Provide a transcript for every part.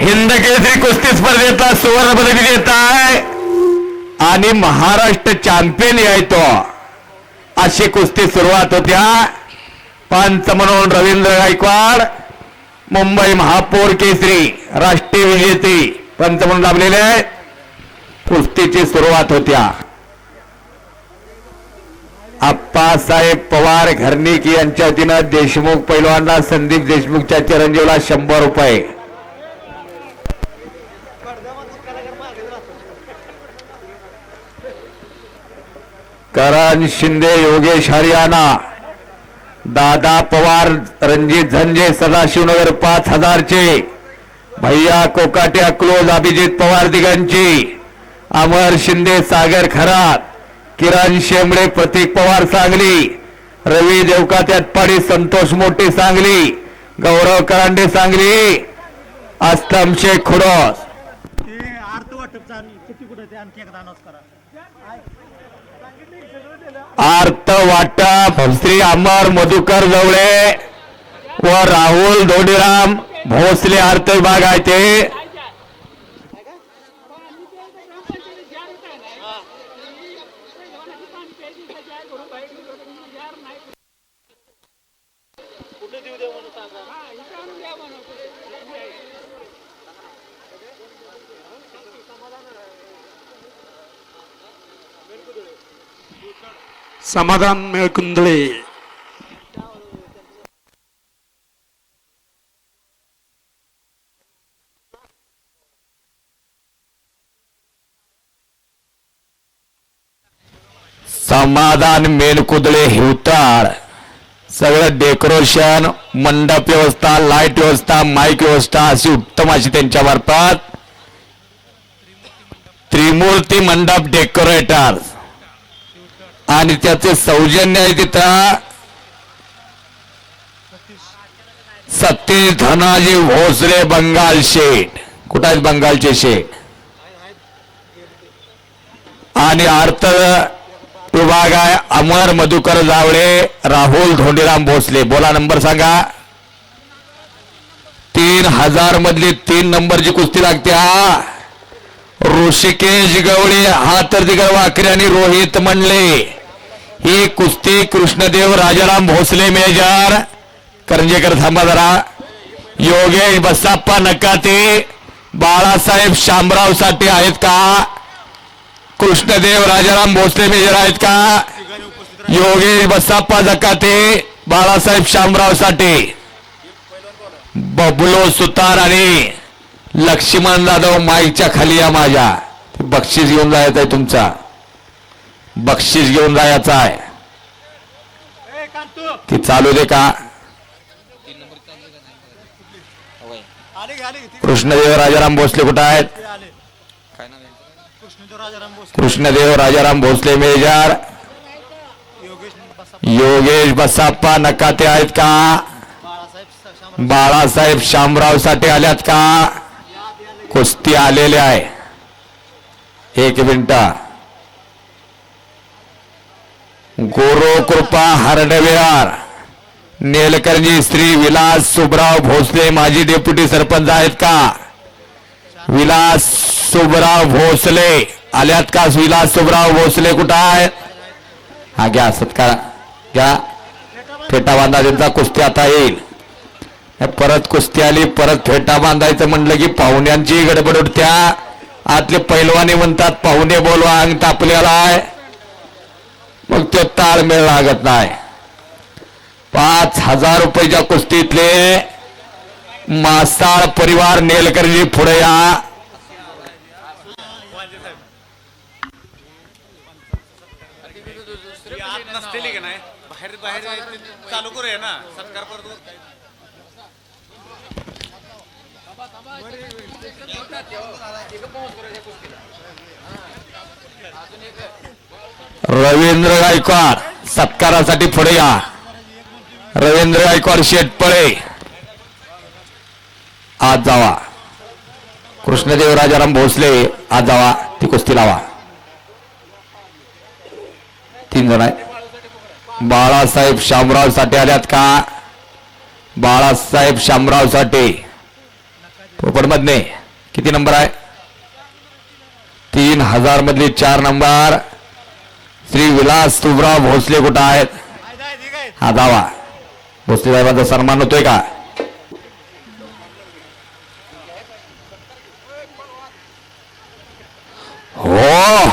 हिंद केसरी कुस्ती स्पर्धेतला सुवर्ण पदक विजेता आहे. आणि महाराष्ट्र चॅम्पियन आहे तो. अशी कुस्ती सुरुवात होत्या पंच म्हणून रवींद्र गायकवाड मुंबई महापौर केसरी राष्ट्रीय विजेते पंच म्हणून लाभलेले कुस्तीची सुरुवात होत्या आप्पासाहेब पवार घरनिक यांच्या वतीनं देशमुख पैलवांना संदीप देशमुखच्या चिरंजीवला शंभर रुपये. करण शिंदे योगेश हरियाणा दादा पवार रणजित झंजे सदाशिवनगर पाच हजारचे भैया कोकाट्या क्लोज अभिजित पवार दिगंची अमर शिंदे सागर खरात किरण शेंबडे प्रतीक पवार सांगली रवी देवकात्यात पाडी संतोष मोठे सांगली गौरव करांडे सांगली अस्तम शेख खुडोस. अर्थ किती कुठे ते आणखी एकदा अनाऊन्स करा. वाटप श्री अमर मधुकर जवळे व राहुल धोडीराम भोसले अर्थ विभाग समाधान मेळकुंदळे समाधान मेनकुदळे हिवताळ सगळं डेकोरेशन मंडप व्यवस्था लाइट व्यवस्था माईक व्यवस्था अशी उत्तम अशी त्यांच्या मार्फत त्रिमूर्ती मंडप डेकोरेटर्स आणि त्याचे सौजन्य आहे तिथं. सतीश धनाजी भोसले बंगाल शेठ. कुठं आहेत बंगालचे शेठ? आणि अर्थ विभाग आहे अमर मधुकर जावळे राहुल धोंडीराम भोसले. बोला नंबर सांगा. तीन हजार मधली तीन नंबरची कुस्ती लागते हा. ऋषिकेश गवळी हा तर तिकडे वाकरे आणि रोहित म्हणले ही कुस्ती कृष्णदेव राजाराम भोसले मेजर. करंजेकर थांबा जरा. योगेश बसाप्पा नकाते. बाळासाहेब शामरावसाठी आहेत का? कृष्णदेव राजाराम भोसले मेजर आहेत का? योगेश बसाप्पा जकाते बाळासाहेब शामरावसाठी. बबलो सुतार आणि लक्ष्मण जाधव माईकच्या खाली या माझ्या. बक्षीस घेऊन जायचं आहे तुमचा. बक्षीस घेऊन जायचं आहे. ती चालू दे का? कृष्णदेव राजाराम भोसले कुठं आहेत? कृष्णदेव राजाराम भोसले. मेजर. योगेश बसा योगेश बसाप्पा नकाते आहेत का? बाळासाहेब शामराव. साठी आल्यात का? कुस्ती आलेले आहे. एक मिनिट. गुरु कृपा हरडविहार. नेलकर्णी श्री विलास सुबराव भोसले माजी डेप्युटी सरपंच आहेत का? विलास सुबराव भोसले. आल्यात का विलास सुबराव भोसले? कुठं आहेत हा घ्या सत्कार घ्या. फेटा बांधा त्यांचा कुस्ती आता येईल. परत कुस्ती आली परत फेटा बांधायचं म्हणलं की पाहुण्यांची गडबड उठत्या. आतले पैलवानी म्हणतात पाहुणे बोलवा अंग तापलेला आहे. मग तो ताळमेळ लागत नाही. पाच हजार रुपयाच्या कुस्तीतले मासाळ परिवार नेलकरजी पुढे या. नाही? बाहेर बाहेर चालू करूया ना? सत्कार करतो. रवींद्र गायकवाड सत्कारासाठी पुढे या. रवींद्र गायकवाड शेटपळे. आज जावा. कृष्णदेव राजाराम भोसले आज जावा. ती कुस्ती लावा. तीन जण आहे. बाळासाहेब शामराव साठे आल्यात का? बाळासाहेब शामराव साठे. पोपटमधने किती नंबर आहे? तीन हजार मधले चार नंबर. श्री विलास सुबराव भोसले कुठं आहेत? हा दावा भोसले साहेबांचा सन्मान होतोय का? हो.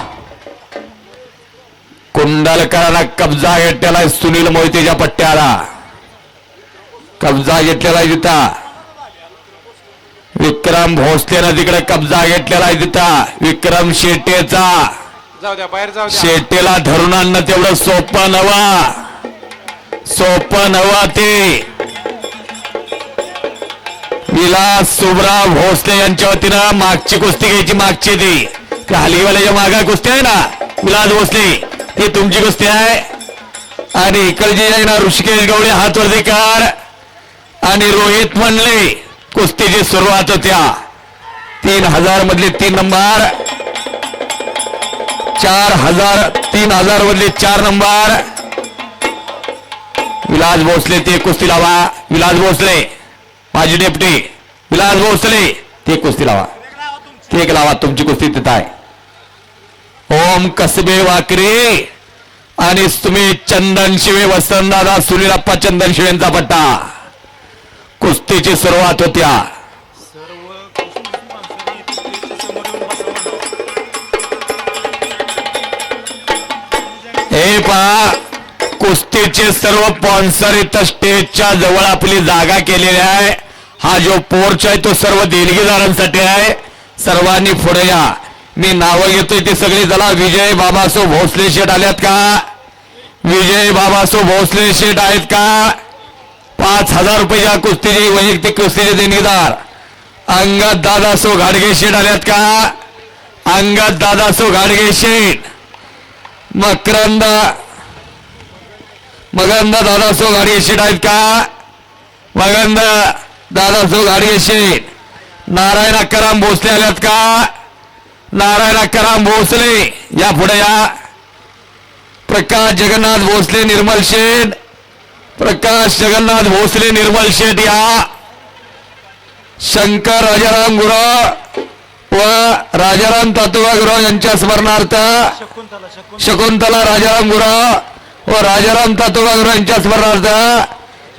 कुंडलकरांना कब्जा घेतलेला आहे सुनील मोहितेच्या पट्ट्याला. कब्जा घेतलेला आहे विक्रम भोसलेनं तिकडे कब्जा घेतलेला आहे तिथं. विक्रम शेटेचा जाऊ द्या बाहेर जाऊ द्या शेटेला धरून आणणं तेवढं सोपं नवा सोपं नवा ते. विलास सुबराव भोसले यांच्या वतीनं मागची कुस्ती घ्यायची मागची ती. त्या हलगीवाल्याच्या मागा कुस्ती आहे ना? विलास भोसले ती तुमची कुस्ती आहे. आणि इकडची आहे ना ऋषिकेश गवळे हातवर्धीकर आणि रोहित म्हणले कुस्तीची सुरुवात होत्या. तीन हजार मधले तीन नंबर. चार हजार तीन हजार मधले चार नंबर. विलास भोसले ते कुस्ती लावा. विलास भोसले. माझी डेप्टी विलास भोसले ते कुस्ती लावा. ते एक लावा तुमची कुस्ती तिथं आहे. ओम कसबे वाकरे. आणि तुम्ही चंदन शिवे वसंतदादा सुनीलप्पा चंदन शिवेंचा पट्टा. कुस्तीची सुरुवात होत्या हे. पहा कुस्तीचे सर्व स्पॉन्सर इथं स्टेजच्या जवळ आपली जागा केलेली आहे. हा जो पोर्च आहे तो सर्व देणगीदारांसाठी आहे. सर्वांनी पुढे या. मी नावं घेतोय ते सगळे. जरा विजय बाबासो भोसले शेठ आल्यात का? विजय बाबासो भोसले शेठ आहेत का? पाच हजार रुपयाच्या कुस्तीची वैयक्तिक कुस्तीचे देणगीदार. अंगद दादासो घाडगे शेठ आल्यात का? अंगद दादासो घाडगे शेठ मकरंद मगंद दादासो घाडगे शेठ आहेत का? मगंद दादासो घाडगे शेठ नारायण अक्कराम भोसले आल्यात का? नारायण अक्कराम भोसले. या पुढे या. प्रकाश जगन्नाथ भोसले निर्मल शेठ प्रकाश जगन्नाथ भोसले निर्मल शेठ या शंकर राजाराम गुरव व राजाराम तातुबा गुरव यांच्या स्मरणार्थ शकुंतला राजाराम गुराव व राजाराम तातोबा यांच्या स्मरणार्थ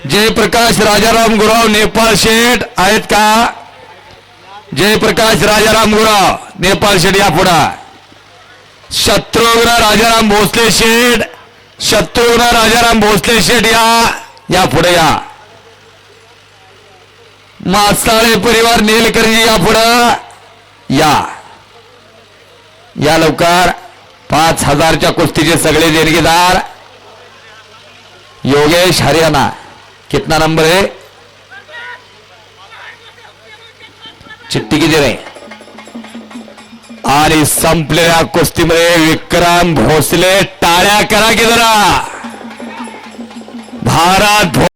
जयप्रकाश राजाराम गुराव नेपाळ शेठ आहेत का? जयप्रकाश राजाराम गुराव नेपाळ शेठ या पुढा. शत्रुघ्न राजाराम भोसले शेठ शत्रुघ्न राजाराम भोसले शेठ या या पुढे या. मासाळे परिवार नेलकर्णी या पुढं या. या लवकर पाच हजारच्या कुस्तीचे सगळे देणगीदार. योगेश हरियाणा कितना नंबर आहे? चिट्टी किती रे? आणि संपलेल्या कुस्तीमध्ये विक्रम भोसले टाळ्या करा की जरा. भारत भो-